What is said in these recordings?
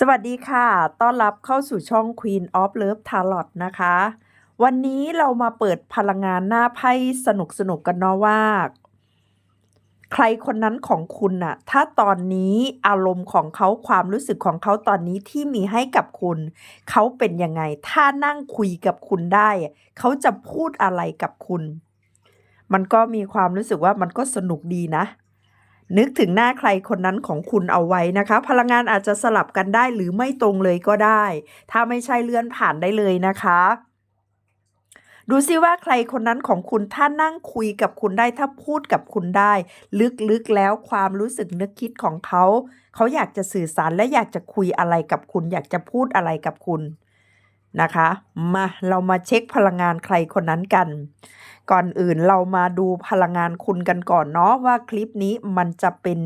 สวัสดีค่ะ ต้อนรับเข้าสู่ช่อง Queen of Love Tarot นะคะ วันนี้เรามาเปิดพลังงานหน้าไพ่สนุกสนุกกันเนาะว่า ใครคนนั้นของคุณน่ะ ถ้าตอนนี้อารมณ์ของเขาความรู้สึกของเขาตอนนี้ที่มีให้กับคุณ เขาเป็นยังไง ถ้านั่งคุยกับคุณได้ เขาจะพูดอะไรกับคุณ มันก็มีความรู้สึกว่ามันก็สนุกดีนะ นึกถึงหน้าใครคนนั้นของคุณเอาไว้นะคะ พลังงานอาจจะสลับกันได้หรือไม่ตรงเลยก็ได้ ถ้าไม่ใช่เลื่อนผ่านได้เลยนะคะ ดูซิว่าใครคนนั้นของคุณถ้านั่งคุยกับคุณได้ถ้าพูดกับคุณได้ ลึกๆแล้วความรู้สึกนึกคิดของเขา เขาอยากจะสื่อสารและอยากจะคุยอะไรกับคุณ อยากจะพูดอะไรกับคุณ นะคะ มาเรามาเช็คพลังงานใครคนนั้นกัน ก่อนอื่นเรามาดูพลังงานคุณกันก่อนเนาะว่าคลิปนี้มันจะเป็น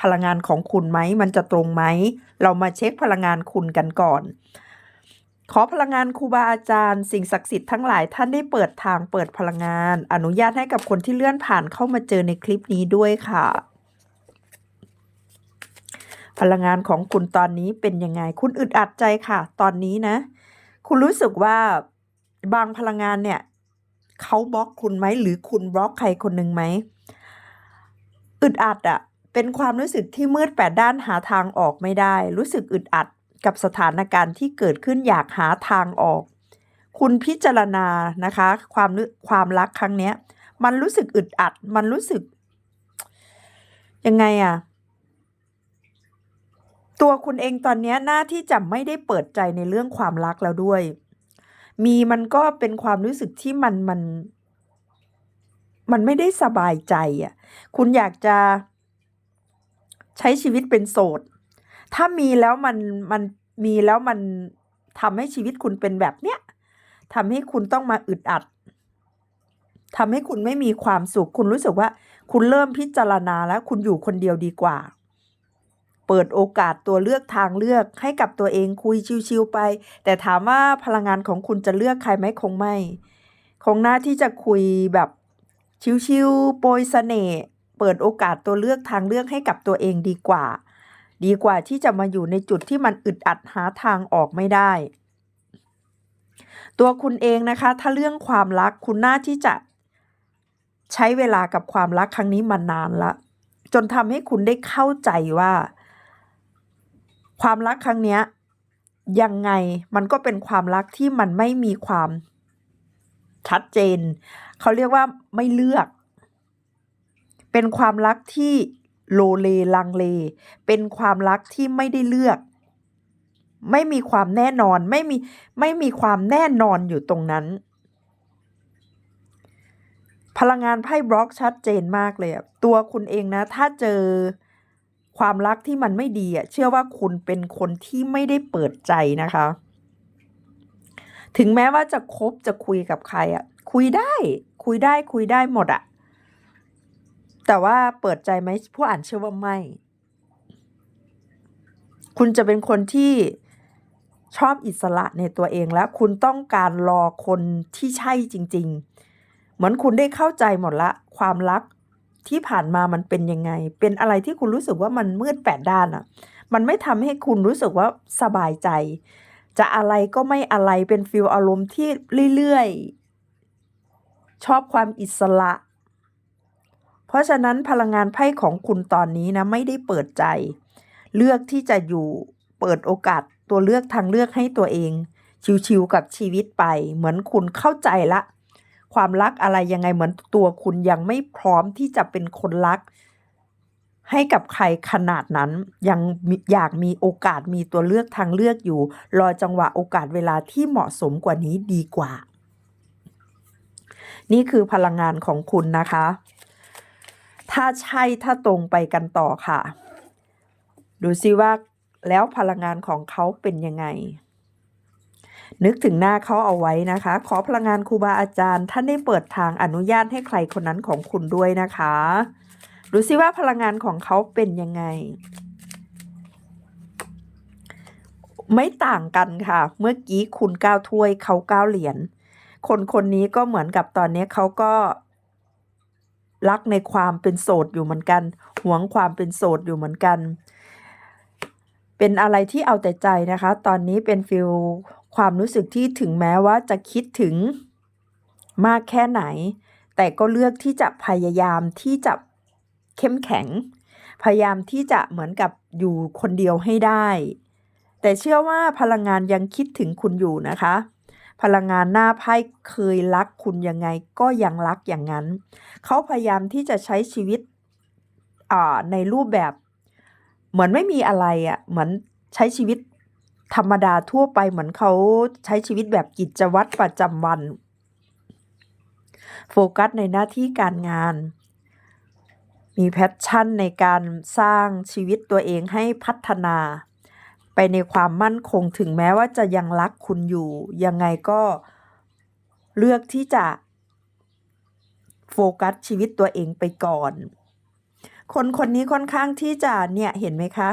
พลังงานของคุณไหม มันจะตรงไหม เรามาเช็คพลังงานคุณกันก่อน ขอพลังงานครูบาอาจารย์ สิ่งศักดิ์สิทธิ์ทั้งหลายท่านได้เปิดทางเปิดพลังงาน อนุญาตให้กับคนที่เลื่อนผ่านเข้ามาเจอในคลิปนี้ด้วยค่ะพลังงานของคุณตอนนี้เป็นยังไง คุณอึดอัดใจค่ะ ตอนนี้นะ คุณรู้สึกว่าบางพลังงานเนี่ยเขาบล็อกคุณไหมหรือคุณบล็อกใครคนหนึ่งไหมอึดอัดอะเป็นความรู้สึกที่มืดแปดด้านหาทางออกไม่ได้ รู้สึกอึดอัดกับสถานการณ์ที่เกิดขึ้นอยากหาทางออก คุณพิจารณานะคะ ความความรักครั้งเนี้ย มันรู้สึกอึดอัด มันรู้สึก ยังไงอะ ตัวคุณเองตอนนี้หน้าที่จะไม่ได้เปิดใจในเรื่องความรักแล้วด้วย มีมันก็เป็นความรู้สึกที่มันมัน มันไม่ได้สบายใจอะ คุณอยากจะใช้ชีวิตเป็นโสด ถ้ามีแล้วมันมันมีแล้วมันทำให้ชีวิตคุณเป็นแบบเนี้ยทำให้คุณต้องมาอึดอัดทำให้คุณไม่มีความสุข คุณรู้สึกว่า คุณเริ่มพิจารณาแล้ว คุณอยู่คนเดียวดีกว่า เปิดโอกาสตัวเลือกทางเลือกให้กับตัวเองคุยชิวๆไป แต่ถามว่าพลังงานของคุณจะเลือกใครไหมคงไม่ คงหน้าที่จะคุยแบบชิวๆโปรยเสน่ห์เปิดโอกาสตัวเลือกทางเลือกให้กับตัวเองดีกว่า ดีกว่าที่จะมาอยู่ในจุดที่มันอึดอัดหาทางออกไม่ได้ ตัวคุณเองนะคะ ถ้าเรื่องความรักคุณน่าที่จะใช้เวลากับความรักครั้งนี้มานานละจนทำให้คุณได้เข้าใจว่า ความรักครั้งเนี้ยยังไงมันก็เป็นความรักที่มันไม่มีความชัดเจน เขาเรียกว่าไม่เลือก เป็นความรักที่โลเลลังเล เป็นความรักที่ไม่ได้เลือก ไม่มีความแน่นอนไม่มีไม่มีความแน่นอนอยู่ตรงนั้น พลังงานไพ่บล็อกชัดเจนมากเลยอะตัวคุณเองนะ ถ้าเจอ ความรักที่มันไม่ดีอะเชื่อว่าคุณเป็นคนที่ไม่ได้เปิดใจนะคะ ถึงแม้ว่าจะคบจะคุยกับใครอะคุยได้ คุยได้คุยได้หมดอะแต่ว่าเปิดใจไหมผู้อ่านเชื่อว่าไม่ คุณจะเป็นคนที่ชอบอิสระในตัวเองแล้ว คุณต้องการรอคนที่ใช่จริง ๆ เหมือนคุณได้เข้าใจหมดละ ความรัก ที่ผ่านมามันเป็นยังไง เป็นอะไรที่คุณรู้สึกว่ามันมืดแปดด้านอะ่ะมันไม่ทำให้คุณรู้สึกว่าสบายใจ จะอะไรก็ไม่อะไรเป็นฟิลอารมณ์ที่เรื่อยๆ ชอบความอิสระ เพราะฉะนั้นพลังงานไพ่ของคุณตอนนี้นะไม่ได้เปิดใจ เลือกที่จะอยู่เปิดโอกาสตัวเลือกทางเลือกให้ตัวเอง ชิวๆกับชีวิตไป เหมือนคุณเข้าใจละ ความรักอะไรยังไงเหมือนตัวคุณยังไม่พร้อมที่จะเป็นคนรัก ให้กับใครขนาดนั้น ยังอยากมีโอกาสมีตัวเลือกทางเลือกอยู่ รอจังหวะโอกาสเวลาที่เหมาะสมกว่านี้ดีกว่า นี่คือพลังงานของคุณนะคะ ถ้าใช่ถ้าตรงไปกันต่อค่ะ ดูซิว่าแล้วพลังงานของเขาเป็นยังไง นึกถึงหน้าเขาเอาไว้นะคะ ขอพลังงานครูบาอาจารย์ ท่านได้เปิดทางอนุญาตให้ใครคนนั้นของคุณด้วยนะคะดูซิว่าพลังงานของเขาเป็นยังไง ไม่ต่างกันค่ะ เมื่อกี้คุณก้าวถ้วยเขาก้าวเหรียญคนคนนี้ก็เหมือนกับตอนนี้เขาก็รักในความเป็นโสดอยู่เหมือนกัน หวงความเป็นโสดอยู่เหมือนกัน เป็นอะไรที่เอาแต่ใจนะคะ ตอนนี้เป็นฟีล ความรู้สึกที่ถึงแม้ว่าจะคิดถึงมากแค่ไหน แต่ก็เลือกที่จะพยายามที่จะเข้มแข็ง พยายามที่จะเหมือนกับอยู่คนเดียวให้ได้ แต่เชื่อว่าพลังงานยังคิดถึงคุณอยู่นะคะ พลังงานหน้าไพ่เคยรักคุณยังไงก็ยังรักอย่างนั้น เขาพยายามที่จะใช้ชีวิตในรูปแบบ เหมือนไม่มีอะไรอะ่ะเหมือนใช้ชีวิต ธรรมดาทั่วไปเหมือนเขาใช้ชีวิตแบบกิจวัตรประจำวัน โฟกัสในหน้าที่การงาน มีแพชชั่นในการสร้างชีวิตตัวเองให้พัฒนา ไปในความมั่นคงถึงแม้ว่าจะยังรักคุณอยู่ ยังไงก็เลือกที่จะโฟกัสชีวิตตัวเองไปก่อน คนคนนี้ค่อนข้างที่จะเนี่ยเห็นไหมคะ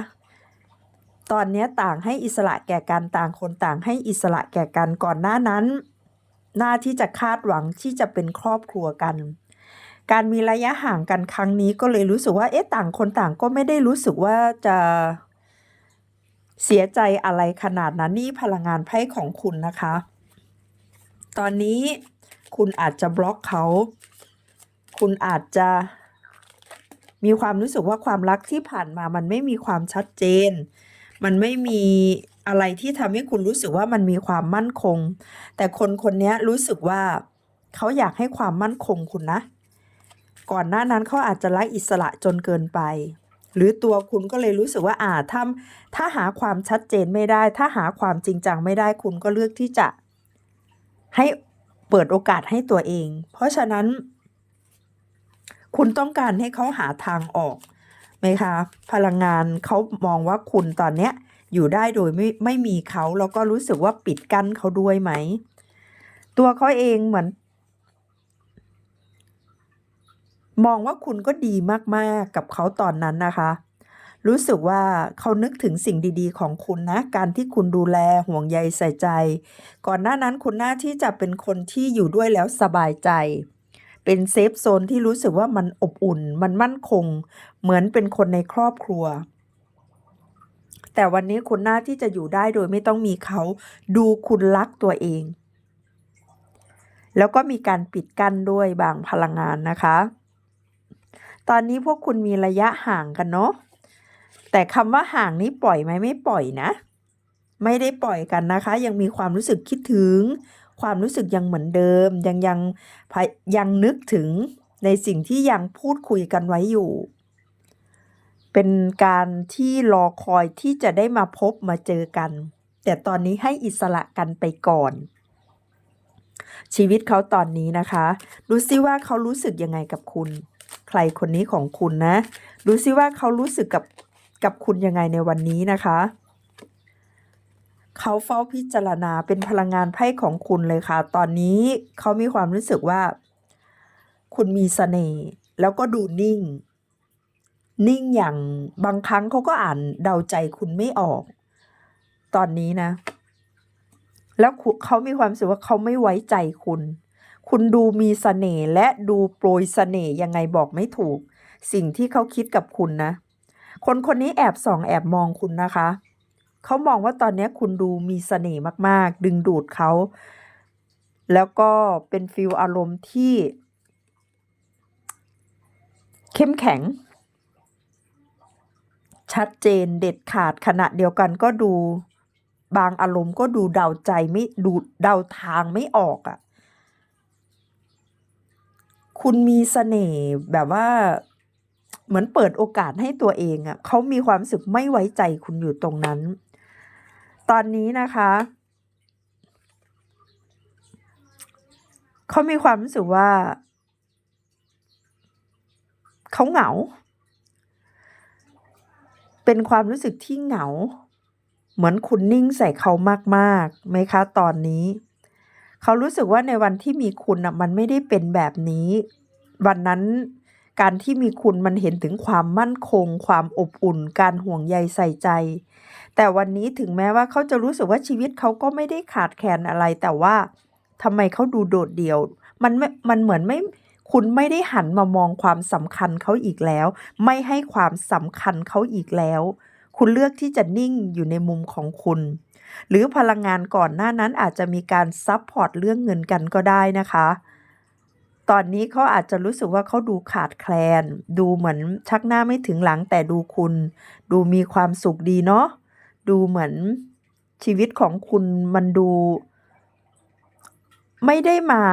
ตอนนี้ต่างให้อิสระแก่กันต่างคนต่างให้อิสระแก่กันก่อนหน้านั้น หน้าที่จะคาดหวังที่จะเป็นครอบครัวกัน การมีระยะห่างกันครั้งนี้ก็เลยรู้สึกว่าเอ๊ะต่างคนต่างก็ไม่ได้รู้สึกว่าจะเสียใจอะไรขนาดนั้นนี่พลังงานไพ่ของคุณนะคะ ตอนนี้คุณอาจจะบล็อกเขา คุณอาจจะมีความรู้สึกว่าความรักที่ผ่านมามันไม่มีความชัดเจน มันไม่มีอะไรที่ทำให้คุณรู้สึกว่ามันมีความมั่นคง แต่คนคนนี้รู้สึกว่าเขาอยากให้ความมั่นคงคุณนะ ก่อนหน้านั้นเขาอาจจะรักอิสระจนเกินไป หรือตัวคุณก็เลยรู้สึกว่าอ่าถ้าถ้าหาความชัดเจนไม่ได้ ถ้าหาความจริงจังไม่ได้คุณก็เลือกที่จะให้เปิดโอกาสให้ตัวเอง เพราะฉะนั้น คุณต้องการให้เขาหาทางออก ไหมคะ พลังงานเขามองว่าคุณตอนเนี้ยอยู่ได้โดยไม่ไม่มีเขาแล้วก็รู้สึกว่าปิดกั้นเขาด้วยไหม ตัวเขาเองเหมือน มองว่าคุณก็ดีมาก ๆ กับเขาตอนนั้นนะคะ รู้สึกว่าเขานึกถึงสิ่งดี ๆ ของคุณนะ การที่คุณดูแลห่วงใยใส่ใจ ก่อนหน้านั้นคุณน่าที่จะเป็นคนที่อยู่ด้วยแล้วสบายใจ เป็นเซฟโซนที่รู้สึกว่ามันอบอุ่น มันมั่นคง เหมือนเป็นคนในครอบครัว แต่วันนี้คุณหน่าที่จะอยู่ได้โดยไม่ต้องมีเขา ดูคุณรักตัวเอง แล้วก็มีการปิดกั้นด้วยบางพลังงานนะคะ ตอนนี้พวกคุณมีระยะห่างกันเนาะ แต่คำว่าห่างนี้ปล่อยไหมไม่ปล่อยนะ ไม่ได้ปล่อยกันนะคะ ยังมีความรู้สึกคิดถึง ความรู้สึกยังเหมือนเดิม ยังยังยังนึกถึงในสิ่งที่ยังพูดคุยกันไว้อยู่ เป็นการที่รอคอยที่จะได้มาพบมาเจอกัน แต่ตอนนี้ให้อิสระกันไปก่อน ชีวิตเขาตอนนี้นะคะ ดูซิว่าเขารู้สึกยังไงกับคุณ ใครคนนี้ของคุณนะ ดูซิว่าเขารู้สึกกับกับคุณยังไงในวันนี้นะคะ เขาเฝ้าพิจารณาเป็นพลังงานไพ่ของคุณเลยค่ะ ตอนนี้เขามีความรู้สึกว่า คุณมีเสน่ห์แล้วก็ดูนิ่ง นิ่งอย่างบางครั้งเขาก็อ่านเดาใจคุณไม่ออก ตอนนี้นะ แล้วเขามีความรู้สึกว่าเขาไม่ไว้ใจคุณ คุณดูมีเสน่ห์และดูโปรยเสน่ห์ยังไงบอกไม่ถูก สิ่งที่เขาคิดกับคุณนะ คนคนนี้แอบส่องแอบมองคุณนะคะ เขามองว่าตอนนี้คุณดูมีเสน่ห์มาก ๆ ดึงดูดเขา แล้วก็เป็นฟิลอารมณ์ที่ เข้มแข็ง ชัดเจนเด็ดขาดขณะเดียวกันก็ดูบางอารมณ์ก็ดูเดาใจไม่ดูเดาทางไม่ออกอะ่ะ คุณมีเสน่ห์แบบว่าเหมือนเปิดโอกาสให้ตัวเองอะ่ะเขามีความสึกไม่ไว้ใจคุณอยู่ตรงนั้น ตอนนี้นะคะเขามีความรู้สึกว่าเขาเหงา เป็นความรู้สึกที่เหงา เหมือนคุณนิ่งใส่เขามากๆไหมคะตอนนี้ เขารู้สึกว่าในวันที่มีคุณน่ะมันไม่ได้เป็นแบบนี้ วันนั้น การที่มีคุณมันเห็นถึงความมั่นคง ความอบอุ่น การห่วงใยใส่ใจ แต่วันนี้ถึงแม้ว่าเขาจะรู้สึกว่าชีวิตเขาก็ไม่ได้ขาดแคลนอะไร แต่ว่าทำไมเขาดูโดดเดี่ยว มันไม่มันเหมือนไม่คุณไม่ได้หันมามองความสำคัญเขาอีกแล้ว ไม่ให้ความสำคัญเขาอีกแล้ว คุณเลือกที่จะนิ่งอยู่ในมุมของคุณ หรือพลังงานก่อนหน้านั้นอาจจะมีการซับพอร์ตเรื่องเงินกันก็ได้นะคะ ตอนนี้เขาอาจจะรู้สึกว่าเขาดูขาดแคลน ดูเหมือนชักหน้าไม่ถึงหลังแต่ดูคุณ ดูมีความสุขดีเนาะดูเหมือนชีวิตของคุณมันดู ไม่ได้มา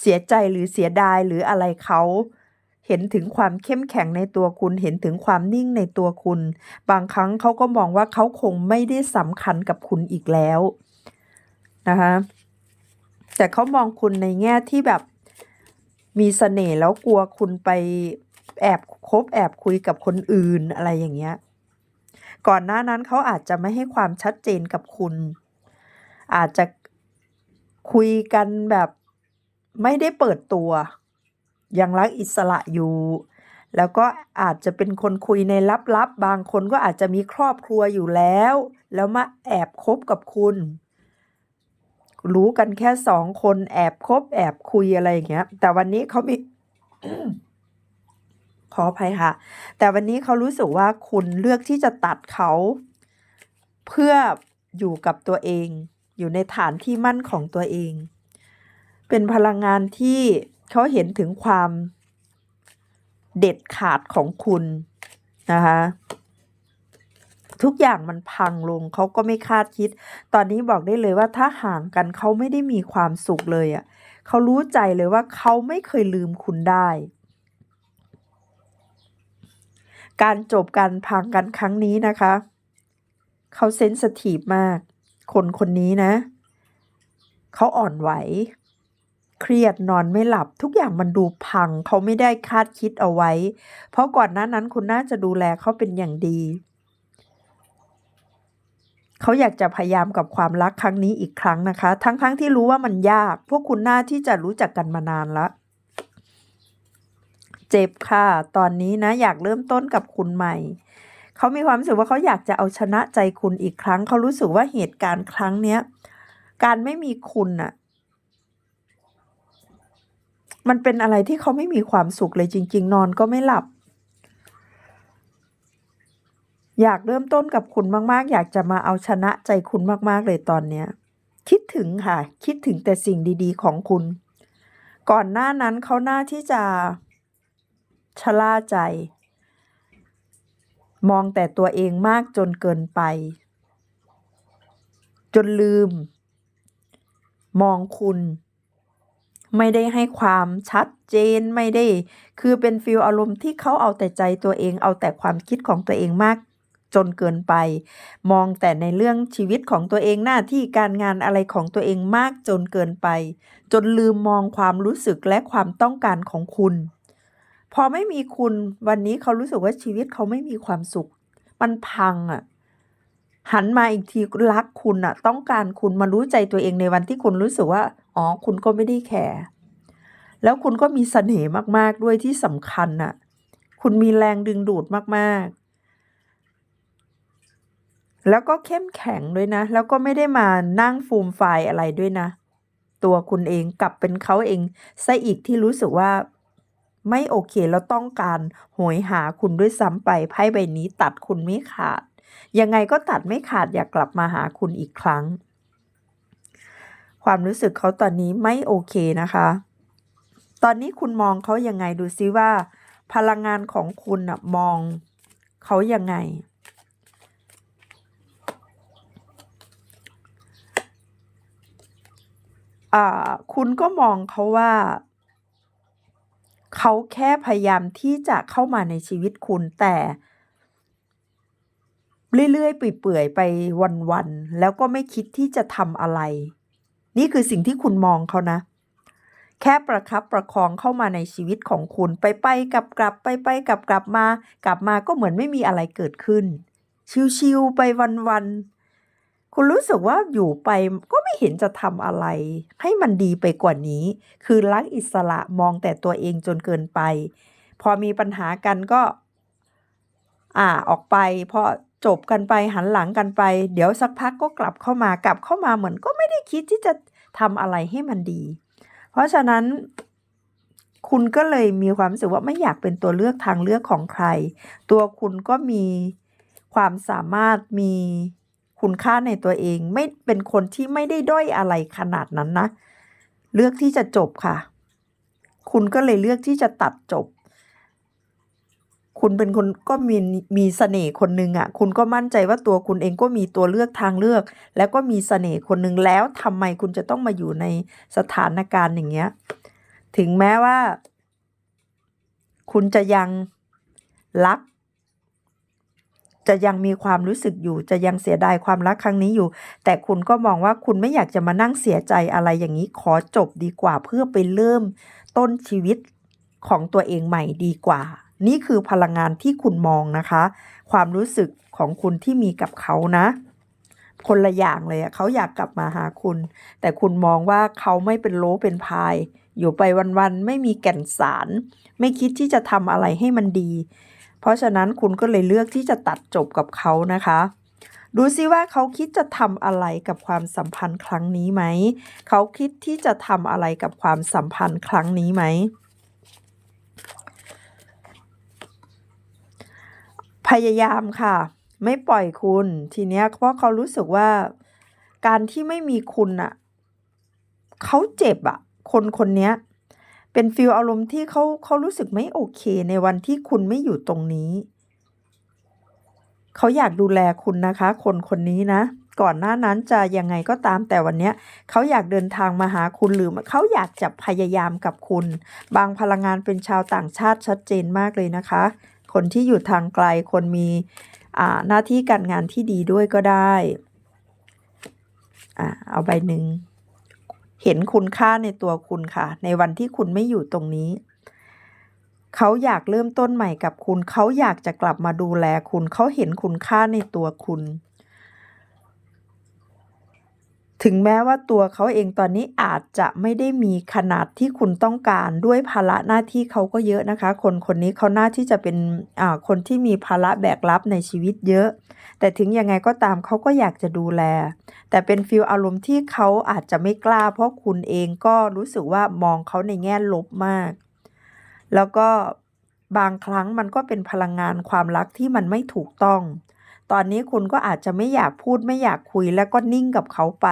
เสียใจหรือเสียดายหรืออะไรเขาเห็นถึงความเข้มแข็งในตัวคุณ เห็นถึงความนิ่งในตัวคุณ บางครั้งเขาก็มองว่าเขาคงไม่ได้สำคัญกับคุณอีกแล้วนะคะแต่เขามองคุณในแง่ที่แบบ มีเสน่ห์แล้วกลัวคุณไปแอบคบแอบคุยกับคนอื่นอะไรอย่างเงี้ย ก่อนหน้านั้นเขาอาจจะไม่ให้ความชัดเจนกับคุณ อาจจะคุยกันแบบไม่ได้เปิดตัว ยังรักอิสระอยู่ แล้วก็อาจจะเป็นคนคุยในลับๆบางคนก็อาจจะมีครอบครัวอยู่แล้ว แล้วมาแอบคบกับคุณ รู้กันแค่สองคนแอบคบแอบคุยอะไรอย่างเงี้ย แต่วันนี้เขามีขออภัยค่ะ แต่วันนี้เขารู้สึกว่าคุณเลือกที่จะตัดเขา เพื่ออยู่กับตัวเอง อยู่ในฐานที่มั่นของตัวเอง เป็นพลังงานที่เขาเห็นถึงความเด็ดขาดของคุณนะคะ ทุกอย่างมันพังลงเขาก็ไม่คาดคิด ตอนนี้บอกได้เลยว่าถ้าห่างกันเขาไม่ได้มีความสุขเลยอะ่ะเขารู้ใจเลยว่าเขาไม่เคยลืมคุณได้ การจบการพังกันครั้งนี้นะคะ เขาเซนสทีฟมาก คนคนนี้นะ เขาอ่อนไหว เครียดนอนไม่หลับ ทุกอย่างมันดูพัง เขาไม่ได้คาดคิดเอาไว้ เพราะก่อนหน้านั้นคุณน่าจะดูแลเขาเป็นอย่างดี เขาอยากจะพยายามกับความรักครั้งนี้อีกครั้งนะคะ ทั้งๆทที่รู้ว่ามันยาก พวกคุณน่าที่จะรู้จักกันมานานแล้วเจ็บค่ะ ตอนนี้นะอยากเริ่มต้นกับคุณใหม่ เขามีความรู้สึกว่าเขาอยากจะเอาชนะใจคุณอีกครั้ง เขารู้สึกว่าเหตุการณ์ครั้งเนี้ย การไม่มีคุณน่ะ มันเป็นอะไรที่เขาไม่มีความสุขเลยจริง ๆ นอนก็ไม่หลับ อยากเริ่มต้นกับคุณมากๆ อยากจะมาเอาชนะใจคุณมากๆเลยตอนเนี้ยคิดถึงค่ะ คิดถึงแต่สิ่งดีๆ ของคุณ ก่อนหน้านั้นเขาหน้าที่จะชะล่าใจ มองแต่ตัวเองมากจนเกินไป จนลืม มองคุณ ไม่ได้ให้ความชัดเจนไม่ได้ คือเป็นฟีลอารมณ์ที่เขาเอาแต่ใจตัวเองเอาแต่ความคิดของตัวเองมาก จนเกินไป มองแต่ในเรื่องชีวิตของตัวเองหน้าที่การงานอะไรของตัวเองมากจนเกินไป จนลืมมองความรู้สึกและความต้องการของคุณ พอไม่มีคุณวันนี้เขารู้สึกว่าชีวิตเขาไม่มีความสุข มันพังอะหันมาอีกทีรักคุณอะต้องการคุณมารู้ใจตัวเองในวันที่คุณรู้สึกว่า อ๋อ คุณก็ไม่ได้แคร์แล้วคุณก็มีเสน่ห์มาก ๆ ด้วยที่สำคัญน่ะคุณมีแรงดึงดูดมาก แล้วก็เข้มแข็งด้วยนะ แล้วก็ไม่ได้มานั่งฟูมไฟอะไรด้วยนะ ตัวคุณเองกลับเป็นเขาเองซะอีกที่รู้สึกว่าไม่โอเคแล้วต้องการโหยหาคุณด้วยซ้ำไปไพ่ใบนี้ตัดคุณไม่ขาด ยังไงก็ตัดไม่ขาดอยากกลับมาหาคุณอีกครั้ง ความรู้สึกเขาตอนนี้ไม่โอเคนะคะ ตอนนี้คุณมองเขายังไงดูซิว่า พลังงานของคุณอะมองเขายังไง อ่า คุณก็มองเขาว่า เขาแค่พยายามที่จะเข้ามาในชีวิตคุณแต่ เรื่อยๆเปื่อยๆไปวันๆแล้วก็ไม่คิดที่จะทำอะไร นี่คือสิ่งที่คุณมองเขานะ แค่ประคับประคองเข้ามาในชีวิตของคุณไปๆกลับๆไปๆกลับๆมากลับมาก็เหมือนไม่มีอะไรเกิดขึ้น ชิลๆไปวันๆ คุณรู้สึกว่าอยู่ไปก็ไม่เห็นจะทำอะไร ให้มันดีไปกว่านี้ คือรักอิสระมองแต่ตัวเองจนเกินไป พอมีปัญหากันก็ อ่าออกไปพอจบกันไปหันหลังกันไป เดี๋ยวสักพักก็กลับเข้ามากลับเข้ามาเหมือนก็ไม่ได้คิดที่จะทำอะไรให้มันดี เพราะฉะนั้นคุณก็เลยมีความรู้สึกว่าไม่อยากเป็นตัวเลือกทางเลือกของใคร ตัวคุณก็มีควความสามารถมี คุณค่าในตัวเอง ไม่เป็นคนที่ไม่ได้ด้อยอะไรขนาดนั้นนะ เลือกที่จะจบค่ะ คุณก็เลยเลือกที่จะตัดจบ คุณเป็นคนก็มีมีเสน่ห์คนหนึ่งอะ คุณก็มั่นใจว่าตัวคุณเองก็มีตัวเลือกทางเลือก แล้วก็มีเสน่ห์คนหนึ่งแล้วทำไมคุณจะต้องมาอยู่ในสถานการณ์อย่างเงี้ย ถึงแม้ว่า คุณจะยังรัก จะยังมีความรู้สึกอยู่ จะยังเสียดายความรักครั้งนี้อยู่ แต่คุณก็มองว่าคุณไม่อยากจะมานั่งเสียใจอะไรอย่างนี้ขอจบดีกว่า เพื่อไปเริ่มต้นชีวิตของตัวเองใหม่ดีกว่า นี่คือพลังงานที่คุณมองนะคะ ความรู้สึกของคุณที่มีกับเขานะ คนละอย่างเลยเขาอยากกลับมาหาคุณ แต่คุณมองว่าเขาไม่เป็นโลเป็นพาย อยู่ไปวันๆไม่มีแก่นสาร ไม่คิดที่จะทำอะไรให้มันดี เพราะฉะนั้นคุณก็เลยเลือกที่จะตัดจบกับเขานะคะ ดูซิว่าเขาคิดจะทำอะไรกับความสัมพันธ์ครั้งนี้ไหม เขาคิดที่จะทำอะไรกับความสัมพันธ์ครั้งนี้ไหม พยายามค่ะ ไม่ปล่อยคุณทีเนี้ยเพราะเขารู้สึกว่าการที่ไม่มีคุณอะเขาเจ็บอะคนคนเนี้ย เป็นฟีลอารมณ์ที่เขาเขารู้สึกไม่โอเค ในวันที่คุณไม่อยู่ตรงนี้ เขาอยากดูแลคุณนะคะ คนคนนี้นะ ก่อนหน้านั้นจะยังไงก็ตามแต่วันนี้เขาอยากเดินทางมาหาคุณหรือเขาอยากจะพยายามกับคุณ บางพลังงานเป็นชาวต่างชาติชัดเจนมากเลยนะคะ คนที่อยู่ทางไกลคนมีอาหน้าที่การงานที่ดีด้วยก็ได้ อ่าเอาใบหนึ่ง เห็นคุณค่าในตัวคุณค่ะ ในวันที่คุณไม่อยู่ตรงนี้ เขาอยากเริ่มต้นใหม่กับคุณ เขาอยากจะกลับมาดูแลคุณ เขาเห็นคุณค่าในตัวคุณ ถึงแม้ว่าตัวเขาเองตอนนี้อาจจะไม่ได้มีขนาดที่คุณต้องการด้วยภาระหน้าที่เขาก็เยอะนะคะ คนคนนี้เขาหน้าที่จะเป็นอ่าคนที่มีภาระแบกรับในชีวิตเยอะ แต่ถึงยังไงก็ตามเขาก็อยากจะดูแล แต่เป็นฟีลอารมณ์ที่เขาอาจจะไม่กล้า เพราะคุณเองก็รู้สึกว่ามองเขาในแง่ลบมาก แล้วก็บางครั้งมันก็เป็นพลังงานความรักที่มันไม่ถูกต้อง ตอนนี้คุณก็อาจจะไม่อยากพูดไม่อยากคุยแล้วก็นิ่งกับเขาไป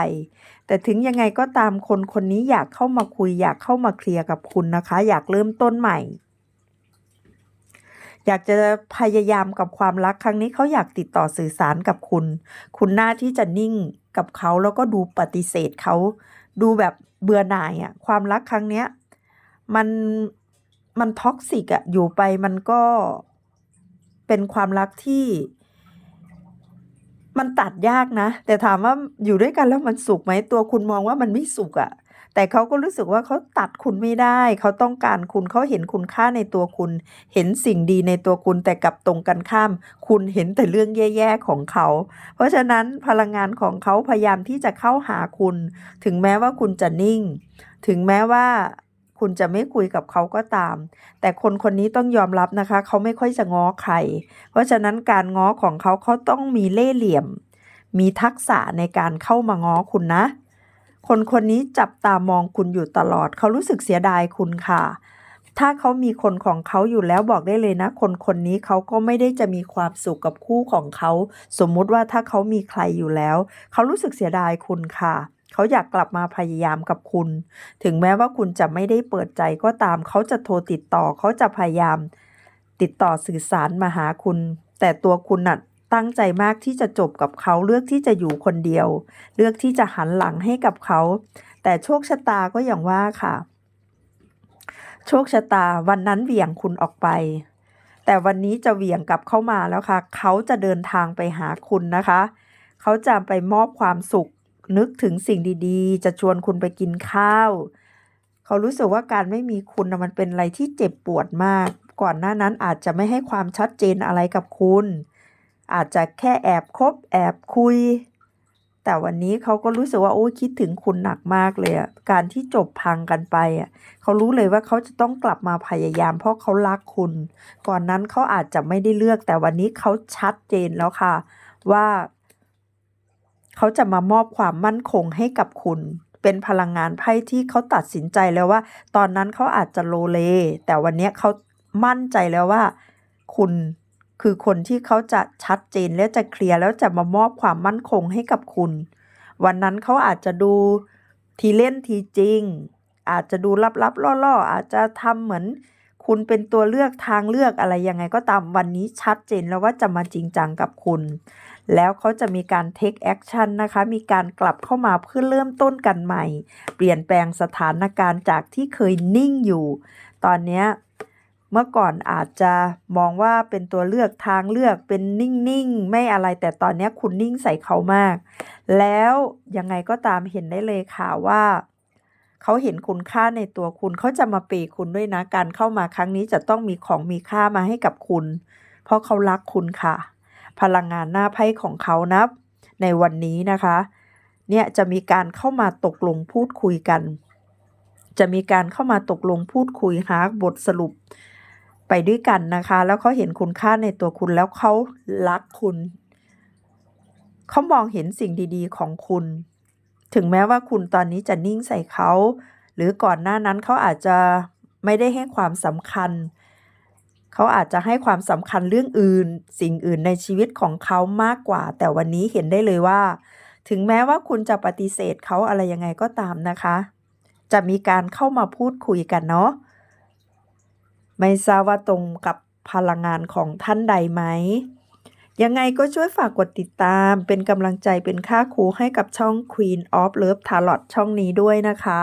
แต่ถึงยังไงก็ตามคนคนนี้อยากเข้ามาคุย อยากเข้ามาเคลียร์กับคุณนะคะ อยากเริ่มต้นใหม่ อยากจะพยายามกับความรักครั้งนี้เขาอยากติดต่อสื่อสารกับคุณ คุณหน้าที่จะนิ่งกับเขาแล้วก็ดูปฏิเสธเขาดูแบบเบื่อหน่ายอะความรักครั้งเนี้ยมันมันท็อกซิกอะอยู่ไปมันก็เป็นความรักที่ มันตัดยากนะ แต่ถามว่าอยู่ด้วยกันแล้วมันสุขไหมตัวคุณมองว่ามันไม่สุขอะแต่เขาก็รู้สึกว่าเขาตัดคุณไม่ได้ เขาต้องการคุณเขาเห็นคุณค่าในตัวคุณ เห็นสิ่งดีในตัวคุณแต่กลับตรงกันข้าม คุณเห็นแต่เรื่องแย่ๆของเขา เพราะฉะนั้นพลังงานของเขาพยายามที่จะเข้าหาคุณ ถึงแม้ว่าคุณจะนิ่ง ถึงแม้ว่า คุณจะไม่คุยกับเขาก็ตาม แต่คนคนนี้ต้องยอมรับนะคะ เขาไม่ค่อยจะง้อใคร เพราะฉะนั้นการง้อของเขาเขาต้องมีเล่ห์เหลี่ยม มีทักษะในการเข้ามาง้อคุณนะ คนคนนี้จับตามองคุณอยู่ตลอด เขารู้สึกเสียดายคุณค่ะ ถ้าเขามีคนของเขาอยู่แล้วบอกได้เลยนะ คนคนนี้เขาก็ไม่ได้จะมีความสุขกับคู่ของเขา สมมุติว่าถ้าเขามีใครอยู่แล้ว เขารู้สึกเสียดายคุณค่ะเขาอยากกลับมาพยายามกับคุณ ถึงแม้ว่าคุณจะไม่ได้เปิดใจก็ตาม เขาจะโทรติดต่อ เขาจะพยายาม ติดต่อสื่อสารมาหาคุณ แต่ตัวคุณน่ะตั้งใจมากที่จะจบกับเขาเลือกที่จะอยู่คนเดียว เลือกที่จะหันหลังให้กับเขา แต่โชคชะตาก็อย่างว่าค่ะ โชคชะตาวันนั้นเหวี่ยงคุณออกไปแต่วันนี้จะเหวี่ยงกลับเข้ามาแล้วค่ะ เขาจะเดินทางไปหาคุณนะคะ เขาจะไปมอบความสุข นึกถึงสิ่งดีๆ จะชวนคุณไปกินข้าว เขารู้สึกว่าการไม่มีคุณนะมันเป็นอะไรที่เจ็บปวดมาก ก่อนหน้านั้นอาจจะไม่ให้ความชัดเจนอะไรกับคุณ อาจจะแค่แอบคบแอบคุย แต่วันนี้เขาก็รู้สึกว่าโอ้คิดถึงคุณหนักมากเลยอะการที่จบพังกันไปอะเขารู้เลยว่าเขาจะต้องกลับมาพยายาม เพราะเขารักคุณ ก่อนนั้นเขาอาจจะไม่ได้เลือก แต่วันนี้เขาชัดเจนแล้วค่ะ ว่า เขาจะมามอบความมั่นคงให้กับคุณ เป็นพลังงานไพ่ที่เขาตัดสินใจแล้วว่า ตอนนั้นเขาอาจจะโลเล แต่วันนี้เขามั่นใจแล้วว่า คุณคือคนที่เขาจะชัดเจนและจะเคลียร์แล้วจะมามอบความมั่นคงให้กับคุณ วันนั้นเขาอาจจะดูทีเล่นทีจริง อาจจะดูลับๆล่อๆ อาจจะทำเหมือน คุณเป็นตัวเลือกทางเลือกอะไรยังไงก็ตามวันนี้ชัดเจนแล้วว่าจะมาจริงจังกับคุณ แล้วเขาจะมีการ take action นะคะ มีการกลับเข้ามาเพื่อเริ่มต้นกันใหม่ เปลี่ยนแปลงสถานการณ์จากที่เคยนิ่งอยู่ ตอนนี้เมื่อก่อนอาจจะมองว่าเป็นตัวเลือกทางเลือกเป็นนิ่งๆ ไม่อะไรแต่ตอนนี้คุณนิ่งใส่เขามาก แล้วยังไงก็ตามเห็นได้เลยค่ะว่าเขาเห็นคุณค่าในตัวคุณเขาจะมาเปคุณด้วยนะ การเข้ามาครั้งนี้จะต้องมีของมีค่ามาให้กับคุณ เพราะเขารักคุณค่ะ พลังงานหน้าไพ่ของเขานะในวันนี้นะคะ เนี่ยจะมีการเข้ามาตกลงพูดคุยกัน จะมีการเข้ามาตกลงพูดคุยหาบทสรุปไปด้วยกันนะคะ แล้วเขาเห็นคุณค่าในตัวคุณแล้วเขารักคุณ เขามองเห็นสิ่งดีๆ ของคุณ ถึงแม้ว่าคุณตอนนี้จะนิ่งใส่เขา หรือก่อนหน้านั้นเขาอาจจะไม่ได้ให้ความสำคัญ เขาอาจจะให้ความสำคัญเรื่องอื่น สิ่งอื่นในชีวิตของเขามากกว่า แต่วันนี้เห็นได้เลยว่า ถึงแม้ว่าคุณจะปฏิเสธเขาอะไรยังไงก็ตามนะคะ จะมีการเข้ามาพูดคุยกันเนาะไม่ทราบว่าตรงกับพลังงานของท่านใดไหมยังไงก็ช่วยฝากกดติดตามเป็นกำลังใจเป็นค่าครูให้กับช่อง Queen of Love Tarot ช่องนี้ด้วยนะคะ